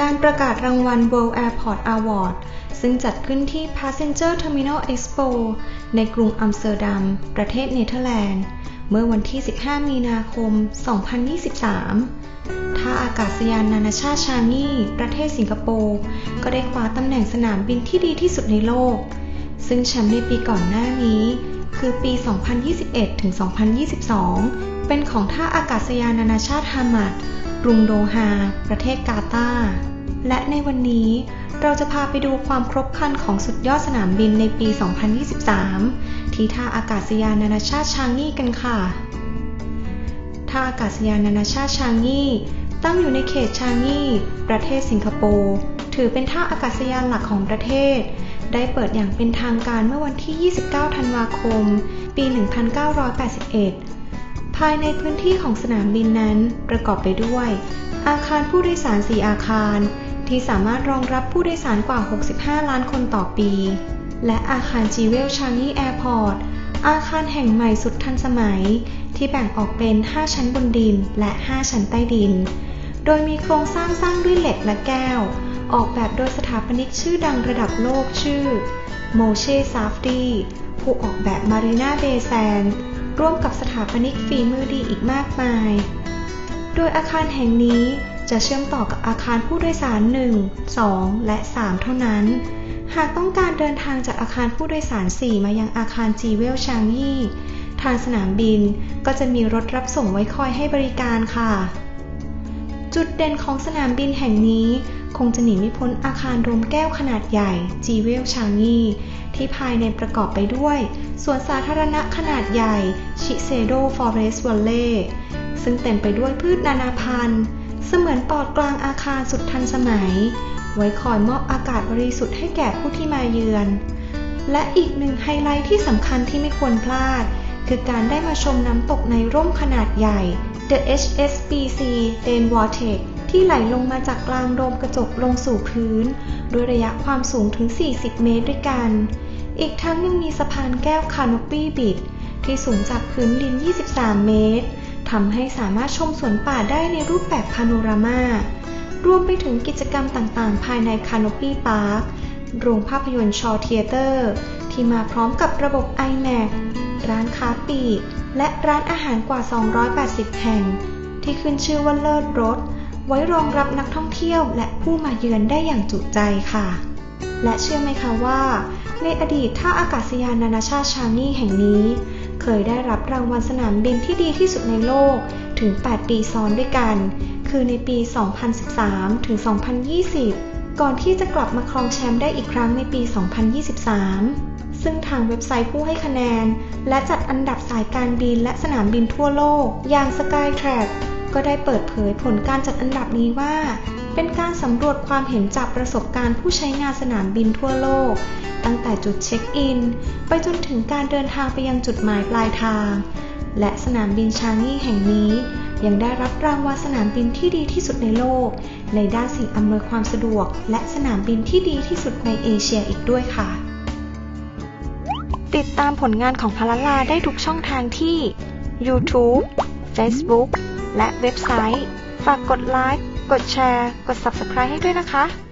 การประกาศรางวัล World Airport Award ซึ่งจัดขึ้นที่ Passenger Terminal Expo ในกรุงอัมสเตอร์ดัม ประเทศเนเธอร์แลนด์ เมื่อวันที่ 15 มีนาคม 2023 ท่าอากาศยานนานาชาติชางงีประเทศสิงคโปร์ ก็ได้คว้าตำแหน่งสนามบินที่ดีที่สุดในโลก ซึ่งแชมป์ในปีก่อนหน้านี้ คือปี 2021 ถึง 2022 เป็นของท่าอากาศยานนานาชาติฮามัด กรุงโดฮา ประเทศกาตาร์และในวันนี้เราจะพาไปดูความครบครันของสุดยอดสนามบินในปี 2023 ที่ท่าอากาศยานนานาชาติชางงีกันค่ะ ท่าอากาศยานนานาชาติชางงีตั้งอยู่ในเขตชางงีประเทศสิงคโปร์ ถือเป็นท่าอากาศยานหลักของประเทศ ได้เปิดอย่างเป็นทางการเมื่อวันที่ 29 ธันวาคม ปี 1981 ภายในพื้นที่ของสนามบินนั้นประกอบไปด้วย อาคารผู้โดยสาร 4 อาคาร ที่สามารถรองรับผู้โดยสารกว่า 65 ล้านคนต่อปี และอาคารจีเวลชางงีแอร์พอร์ต อาคารแห่งใหม่สุดทันสมัย ที่แบ่งออกเป็น 5 ชั้นบนดินและ 5 ชั้นใต้ดิน โดยมีโครงสร้างสร้างด้วยเหล็กและแก้ว ออกแบบโดยสถาปนิกชื่อดังระดับโลกชื่อโมเช่ซาฟดีผู้ออกแบบมารีนาเบแซน ร่วมกับสถาปนิกฝีมือดีอีกมากมาย โดยอาคารแห่งนี้จะเชื่อมต่อกับอาคารผู้โดยสาร 1 2 และ 3 เท่านั้น หากต้องการเดินทางจากอาคารผู้โดยสาร 4 มายังอาคารจีเวลชางยี่ทางสนามบินก็จะมีรถรับส่งไว้คอยให้บริการค่ะ จุดเด่นของสนามบินแห่งนี้ คงจะหนีไม่พ้นอาคารโดมแก้วขนาดใหญ่จีเวลชางงีที่ภายในประกอบไปด้วยสวนสาธารณะขนาดใหญ่ชิเซโดฟอเรสต์วัลเล่ซึ่งเต็มไปด้วยพืชนานาพันธุ์ เสมือนปอดกลางอาคารสุดทันสมัย ไว้คอยมอบอากาศบริสุทธิ์ให้แก่ผู้ที่มาเยือน และอีกหนึ่งไฮไลท์ที่สำคัญที่ไม่ควรพลาด คือการได้มาชมน้ำตกในร่มขนาดใหญ่ The HSBC d a n Vortex ที่ไหลลงมาจากกลางโดมกระจกลงสู่พื้น โดยระยะความสูงถึง 40 เมตรด้วยกัน อีกทั้งยังมีสะพานแก้วคานอปี้บิด ที่สูงจากพื้นดิน 23 เมตรทำให้สามารถชมสวนป่าได้ในรูปแบบพาโนรามารวมไปถึงกิจกรรมต่างๆ ภายในคานอปี้พาร์คโรงภาพยนตร์ชอเทียเตอร์ ที่มาพร้อมกับระบบ iMac ร้านค้าปีก และร้านอาหารกว่า 280 แห่ง ที่ขึ้นชื่อว่าเลิศรส ไว้รองรับนักท่องเที่ยวและผู้มาเยือนได้อย่างจุใจค่ะ และเชื่อไหมคะว่า ในอดีตท่าอากาศยานนานาชาติชางงีแห่งนี้ เคยได้รับรางวัลสนามบินที่ดีที่สุดในโลกถึง 8 ปีซ้อนด้วยกัน คือในปี 2013 ถึง 2020 ก่อนที่จะกลับมาครองแชมป์ได้อีกครั้งในปี 2023 ซึ่งทางเว็บไซต์ผู้ให้คะแนน และจัดอันดับสายการบินและสนามบินทั่วโลก อย่าง Skytrax ก็ได้เปิดเผยผลการจัดอันดับนี้ว่า เป็นการสำรวจความเห็นจากประสบการณ์ผู้ใช้งานสนามบินทั่วโลก ตั้งแต่จุดเช็คอิน ไปจนถึงการเดินทางไปยังจุดหมายปลายทาง และสนามบินชางงีแห่งนี้ ยังได้รับรางวัลสนามบินที่ดีที่สุดในโลก ในด้านสิ่งอำนวยความสะดวก และสนามบินที่ดีที่สุดในเอเชียอีกด้วยค่ะ ติดตามผลงานของพลลาได้ทุกช่องทางที่ YouTube Facebook และเว็บไซต์ ฝากกดไลค์ กดแชร์ กด Subscribe ให้ด้วยนะคะ